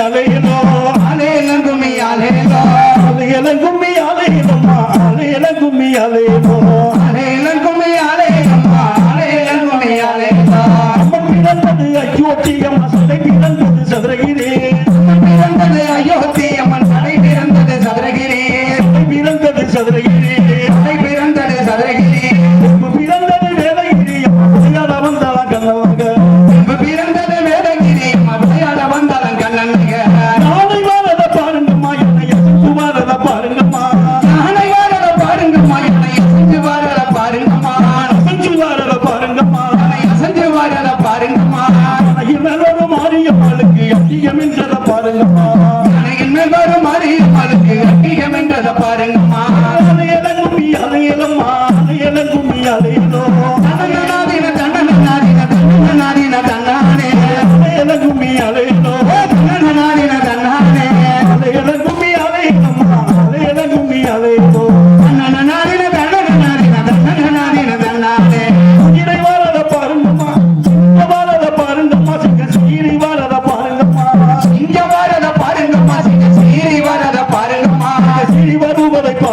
அலையிலோ அலையிலும் கும்மி அலையிலோ அலையிலும் கும்மி அலையிலம்மா அலையிலும் கும்மி அலையிலோ அலையிலும் கும்மி அலையிலம்மா அலையிலும் கும்மி அலையிலோ அம்மன் பிறந்தது அச்சோட்டியம் அசலை பிறந்தது சதுரகிரே. விட்டத பாருங்கம்மா. அலையல கும்மி அலையலம்மா அலையல. கும்மி அலையலோ தன்னநாதின தன்னநாதின தன்னநாதின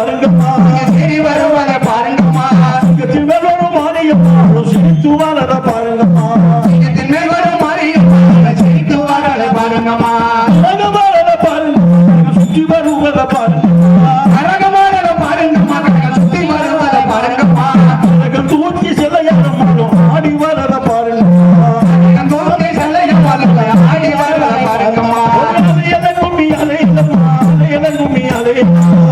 பாருங்கம்மா சரி வரும் வர பாருங்கம்மா சிங்கத்தின் மேல் வரும் மாரியம்மா சிரித்து வரத பாருங்கம்மா சிங்கத்தின் மேல் வரும் மாரியம்மா சிரித்து வரத பாருங்கம்மா பாருங்க பாருங்க சுற்றி வருவத பாருங்க Hallelujah.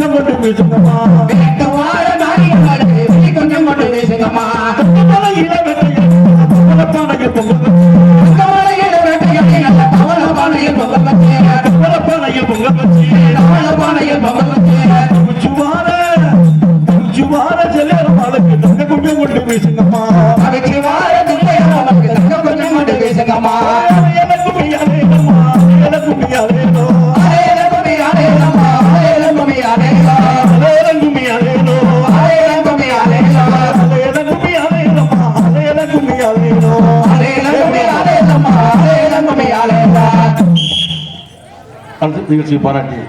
கொஞ்சம் மட்டும் பேசுங்கம்மா வேகமான நாய் கடை கொஞ்சம் மட்டும் பேசுங்கம்மா கவல இளவெட்டை கவல பானைய பொங்கல் கவல இளவெட்டை கவல பானைய பொங்கல் கவல எனக்கு நிகழ்ச்சியை பாராட்டி